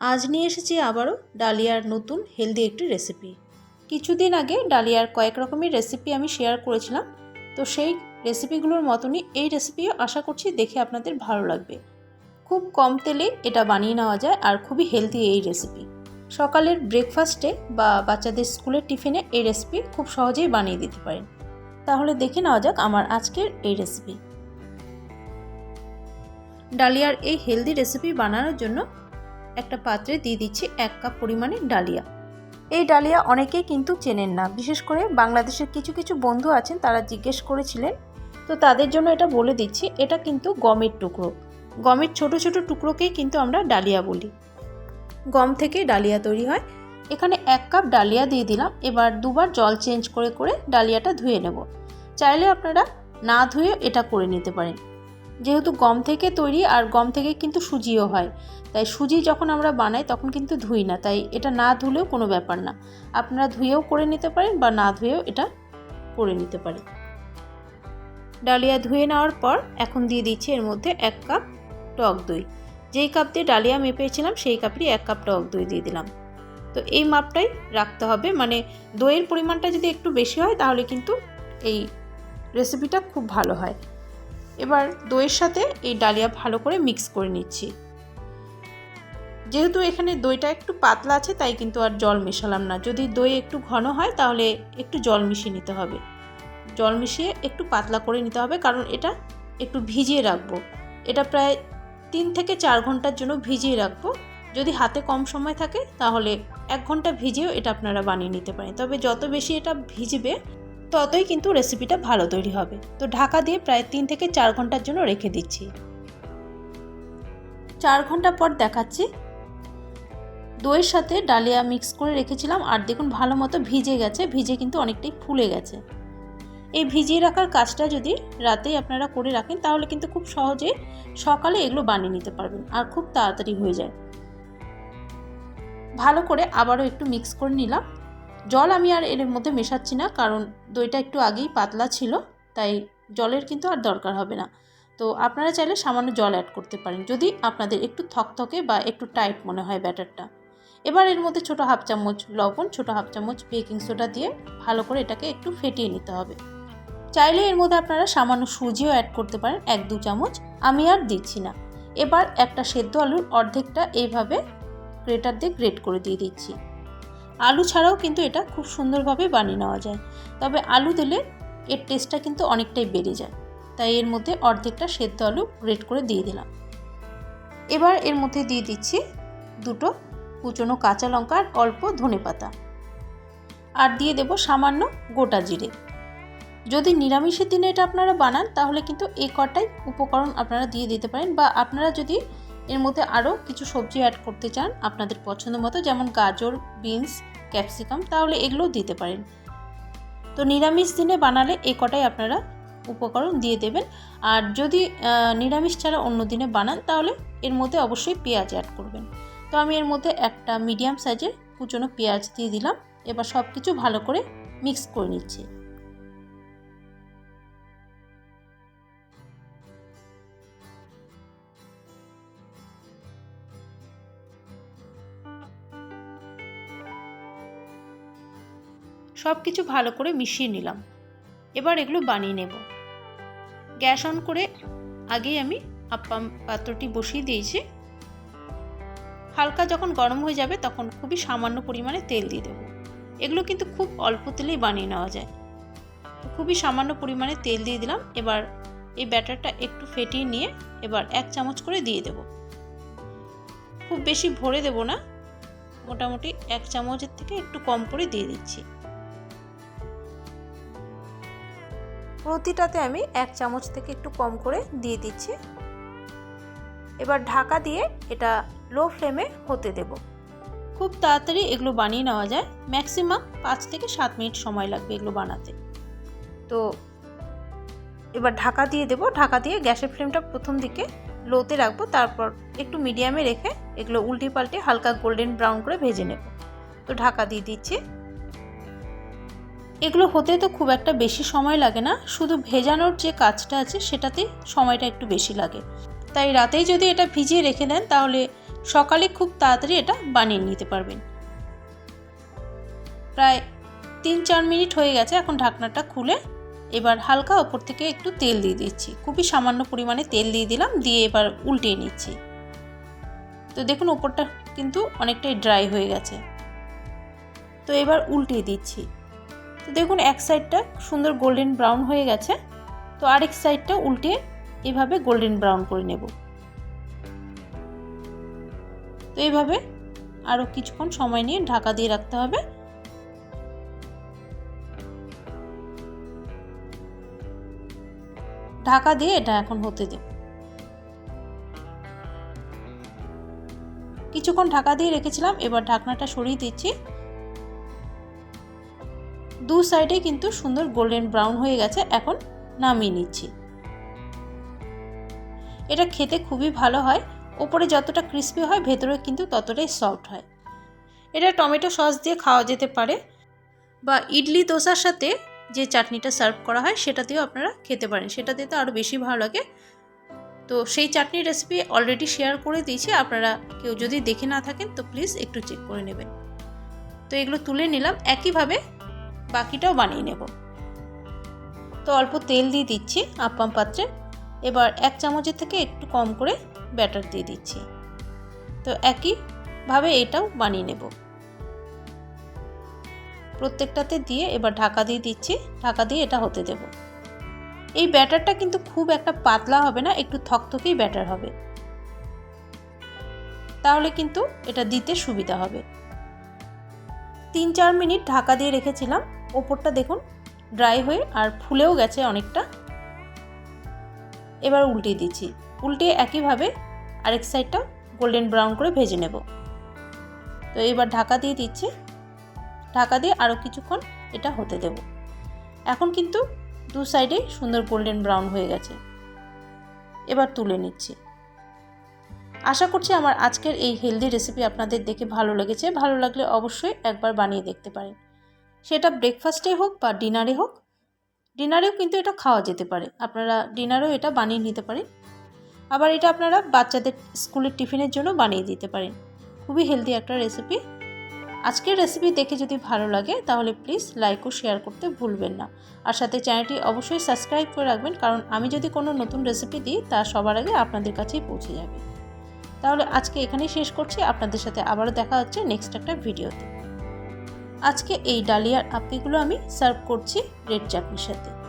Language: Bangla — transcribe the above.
আজ নিয়ে এসেছি আবারও ডালিয়ার নতুন হেলদি একটি রেসিপি কিছুদিন আগে ডালিয়ার কয়েক রকমের রেসিপি আমি শেয়ার করেছিলাম। তো সেই রেসিপিগুলোর মতনই এই রেসিপিও আশা করছি দেখে আপনাদের ভালো লাগবে। খুব কম তেলে এটা বানিয়ে নেওয়া যায় আর খুবই হেলদি এই রেসিপি সকালের ব্রেকফাস্টে বা বাচ্চাদের স্কুলের টিফিনে এই রেসিপি খুব সহজেই বানিয়ে দিতে পারেন। তাহলে দেখে নেওয়া যাক আমার আজকের এই রেসিপি ডালিয়ার এই হেলদি রেসিপি বানানোর জন্য একটা পাত্রে দিয়ে দিচ্ছি এক কাপ পরিমাণে ডালিয়া। এই ডালিয়া অনেকেই কিন্তু চেনেন না। বিশেষ করে বাংলাদেশের কিছু কিছু বন্ধু আছেন, তারা জিজ্ঞেস করেছিলেন। তো তাদের জন্য এটা বলে দিচ্ছি, এটা কিন্তু গমের টুকরো। গমের ছোট ছোট টুকরোকেই কিন্তু আমরা ডালিয়া বলি। গম থেকে ডালিয়া তৈরি হয়। এখানে এক কাপ ডালিয়া দিয়ে দিলাম। এবার দুবার জল চেঞ্জ করে করে ডালিয়াটা ধুয়ে নেব। চাইলে আপনারা না ধুয়ে এটা করে নিতে পারেন। যেহেতু গম থেকে তৈরি আর গম থেকে কিন্তু সুজিও হয়। তাই সুজি যখন আমরা বানাই তখন কিন্তু ধুই না। তাই এটা না ধুলেও কোনো ব্যাপার না। আপনারা ধুয়েও করে নিতে পারেন বা না ধুয়েও এটা করে নিতে পারেন। ডালিয়া ধুয়ে নেওয়ার পর এখন দিয়ে দিচ্ছি এর মধ্যে এক কাপ টক দই। যেই কাপ দিয়ে ডালিয়া মেপেছিলাম সেই কাপেরই এক কাপ টক দই দিয়ে দিলাম। তো এই মাপটাই রাখতে হবে। মানে দইয়ের পরিমাণটা যদি একটু বেশি হয় তাহলে কিন্তু এই রেসিপিটা খুব ভালো হয়। এবার দইয়ের সাথে এই ডালিয়া ভালো করে মিক্স করে নিচ্ছি। যেহেতু এখানে দইটা একটু পাতলা আছে, তাই কিন্তু আর জল মেশালাম না। যদি দই একটু ঘন হয়, তাহলে একটু জল মিশিয়ে নিতে হবে। জল মিশিয়ে একটু পাতলা করে নিতে হবে, কারণ এটা একটু ভিজিয়ে রাখব। এটা প্রায় তিন থেকে চার ঘণ্টার জন্য ভিজিয়ে রাখব। যদি হাতে কম সময় থাকে, তাহলে এক ঘণ্টা ভিজিয়েও এটা আপনারা বানিয়ে নিতে পারেন। তবে যত বেশি এটা ভিজবে ততই কিন্তু রেসিপিটা ভালো তৈরি হবে। তো ঢাকা দিয়ে প্রায় তিন থেকে চার ঘণ্টার জন্য রেখে দিচ্ছি। চার ঘণ্টা পর দেখাচ্ছি। দইয়ের সাথে ডালিয়া মিক্স করে রেখেছিলাম। আর দেখুন, ভালো মতো ভিজে গেছে। ভিজে কিন্তু অনেকটাই ফুলে গেছে। এই ভিজিয়ে রাখার কাজটা যদি রাতেই আপনারা করে রাখেন, তাহলে কিন্তু খুব সহজে সকালে এগুলো বানিয়ে নিতে পারবেন। আর খুব তাড়াতাড়ি হয়ে যায়। ভালো করে আবারও একটু মিক্স করে নিলাম। জল আমি আর এর মধ্যে মেশাচ্ছি না, কারণ দইটা একটু আগেই পাতলা ছিল, তাই জলের কিন্তু আর দরকার হবে না। তো আপনারা চাইলে সামান্য জল অ্যাড করতে পারেন, যদি আপনাদের একটু থকথকে বা একটু টাইট মনে হয় ব্যাটারটা। এবার এর মধ্যে ছোটো হাফ চামচ লবণ, ছোটো হাফ চামচ বেকিং সোডা দিয়ে ভালো করে এটাকে একটু ফেটিয়ে নিতে হবে। চাইলে এর মধ্যে আপনারা সামান্য সুজিও অ্যাড করতে পারেন, এক দু চামচ, আমি আর দিচ্ছি না। এবার একটা সেদ্ধ আলুর অর্ধেকটা এইভাবে গ্রেটার দিয়ে গ্রেট করে দিয়ে দিচ্ছি। আলু ছাড়াও কিন্তু এটা খুব সুন্দরভাবে বানিয়ে নেওয়া যায়। তবে আলু দিলে এর টেস্টটা কিন্তু অনেকটাই বেড়ে যায়। তাই এর মধ্যে অর্ধেকটা সেদ্ধ আলু গ্রেট করে দিয়ে দিলাম। এবার এর মধ্যে দিয়ে দিচ্ছি দুটো কুচনো কাঁচা লঙ্কা আর অল্প ধনে পাতা। আর দিয়ে দেব সামান্য গোটা জিরে। যদি নিরামিষের দিনে এটা আপনারা বানান, তাহলে কিন্তু এই কটাই উপকরণ আপনারা দিয়ে দিতে পারেন বা আপনারা যদি এর মধ্যে আরও কিছু সবজি অ্যাড করতে চান আপনাদের পছন্দ মতো, যেমন গাজর বিনস ক্যাপসিকাম তাহলে এগুলোও দিতে পারেন। তো নিরামিষ দিনে বানালে এ কটাই আপনারা উপকরণ দিয়ে দেবেন। আর যদি নিরামিষ ছাড়া অন্য দিনে বানান, তাহলে এর মধ্যে অবশ্যই পেঁয়াজ অ্যাড করবেন। তো আমি এর মধ্যে একটা মিডিয়াম সাইজের কুচনো পেঁয়াজ দিয়ে দিলাম। এবার সব কিছু ভালো করে মিক্স করে নিচ্ছি। সব কিছু ভালো করে মিশিয়ে নিলাম। এবার এগুলো বানিয়ে নেব। গ্যাস অন করে আগেই আমি আপ্পাম পাত্রটি বসিয়ে দিয়েছি। হালকা যখন গরম হয়ে যাবে তখন খুবই সামান্য পরিমাণে তেল দিয়ে দেবো। এগুলো কিন্তু খুব অল্প তেলেই বানিয়ে নেওয়া যায়। খুবই সামান্য পরিমাণে তেল দিয়ে দিলাম। এবার এই ব্যাটারটা একটু ফেটিয়ে নিয়ে এবার এক চামচ করে দিয়ে দেব। খুব বেশি ভরে দেব না। মোটামুটি এক চামচের থেকে একটু কম করে দিয়ে দিচ্ছি। প্রতিটাতে আমি এক চামচ থেকে একটু কম করে দিয়ে দিচ্ছি। এবার ঢাকা দিয়ে এটা লো ফ্লেমে হতে দেব। খুব তাড়াতাড়ি এগুলো বানিয়ে নেওয়া যায়। ম্যাক্সিমাম পাঁচ থেকে সাত মিনিট সময় লাগবে এগুলো বানাতে। তো এবার ঢাকা দিয়ে দেব। ঢাকা দিয়ে গ্যাসের ফ্লেমটা প্রথম দিকে লোতে রাখব। তারপর একটু মিডিয়ামে রেখে এগুলো উল্টে পাল্টে হালকা গোল্ডেন ব্রাউন করে ভেজে নেব। তো ঢাকা দিয়ে দিচ্ছি। এগুলো হতে তো খুব একটা বেশি সময় লাগে না, শুধু ভেজানোর যে কাজটা আছে সেটাতেই সময়টা একটু বেশি লাগে। তাই রাতেই যদি এটা ভিজিয়ে রেখে দেন, তাহলে সকালে খুব তাড়াতাড়ি এটা বানিয়ে নিতে পারবেন। প্রায় তিন চার মিনিট হয়ে গেছে, এখন ঢাকনাটা খুলে এবার হালকা ওপর থেকে একটু তেল দিয়ে দিচ্ছি। খুবই সামান্য পরিমাণে তেল দিয়ে দিলাম, দিয়ে এবার উল্টিয়ে নিচ্ছি। তো দেখুন, ওপরটা কিন্তু অনেকটাই ড্রাই হয়ে গেছে। তো এবার উল্টিয়ে দিচ্ছি। তো দেখুন, এক সাইডটা সুন্দর গোল্ডেন ব্রাউন হয়ে গেছে। তো আরেক সাইডটা উল্টে এভাবে গোল্ডেন ব্রাউন করে নেব। তো এইভাবে আরও কিছুক্ষণ সময় নিয়ে ঢাকা দিয়ে রাখতে হবে। ঢাকা দিয়ে এটা এখন হতে দেব কিছুক্ষণ ঢাকা দিয়ে রেখেছিলাম, এবার ঢাকনাটা সরিয়ে দিচ্ছি। দু সাইডে কিন্তু সুন্দর গোল্ডেন ব্রাউন হয়ে গেছে, এখন নামিয়ে নিচ্ছি। এটা খেতে খুবই ভালো হয়, ওপরে যতটা ক্রিস্পি হয়, ভেতরে কিন্তু ততটাই সফট হয়। এটা টমেটো সস দিয়ে খাওয়া যেতে পারে, বা ইডলি দোসার সাথে যে চাটনিটা সার্ভ করা হয় সেটা দিয়েও আপনারা খেতে পারেন। সেটা দিয়ে তো আরও বেশি ভালো লাগে। তো সেই চাটনির রেসিপি অলরেডি শেয়ার করে দিয়েছি, আপনারা কেউ যদি দেখে না থাকেন, তো প্লিজ একটু চেক করে নেবেন। তো এগুলো তুলে নিলাম। একইভাবে বাকিটাও বানিয়ে নেব। তো অল্প তেল দিয়ে দিচ্ছি আপ্পাম পাত্রে। এবার এক চামচের থেকে একটু কম করে ব্যাটার দিয়ে দিচ্ছি। তো একইভাবে এটাও বানিয়ে নেব। প্রত্যেকটাতে দিয়ে এবার ঢাকা দিয়ে দিচ্ছি। ঢাকা দিয়ে এটা হতে দেব। এই ব্যাটারটা কিন্তু খুব একটা পাতলা হবে না, একটু থকথকেই ব্যাটার হবে। তাহলে কিন্তু এটা দিতে সুবিধা হবে। তিন চার মিনিট ঢাকা দিয়ে রেখেছিলাম। ওপরটা দেখুন, ড্রাই হয়ে আর ফুলেও গেছে অনেকটা। এবার উল্টিয়ে দিচ্ছি। উল্টিয়ে একইভাবে আরেক সাইডটা গোল্ডেন ব্রাউন করে ভেজে নেব। তো এবার ঢাকা দিয়ে দিচ্ছি। ঢাকা দিয়ে আরও কিছুক্ষণ এটা হতে দেব। এখন কিন্তু দু সাইডে সুন্দর গোল্ডেন ব্রাউন হয়ে গেছে। এবার তুলে নিচ্ছি। আশা করছি আমার আজকের এই হেলদি রেসিপি আপনাদের দেখে ভালো লেগেছে। ভালো লাগলে অবশ্যই একবার বানিয়ে দেখতে পারেন। সেটা ব্রেকফাস্টে হোক বা ডিনারে হোক ডিনারেও কিন্তু এটা খাওয়া যেতে পারে। আপনারা ডিনারেও এটা বানিয়ে নিতে পারেন। আবার এটা আপনারা বাচ্চাদের স্কুলের টিফিনের জন্য বানিয়ে দিতে পারেন। খুবই হেলদি একটা রেসিপি আজকের রেসিপি দেখে যদি ভালো লাগে, তাহলে প্লিজ লাইক ও শেয়ার করতে ভুলবেন না। আর সাথে চ্যানেলটি অবশ্যই সাবস্ক্রাইব করে রাখবেন, কারণ আমি যদি কোনো নতুন রেসিপি দিই, তা সবার আগে আপনাদের কাছেই পৌঁছে যাবে। তাহলে আজকে এখানেই শেষ করছি। আপনাদের সাথে আবারও দেখা হচ্ছে নেক্সট একটা ভিডিওতে আজকে এই ডালিয়ার আপিগুলো আমি সার্ভ করছি রেড চাটনির সাথে।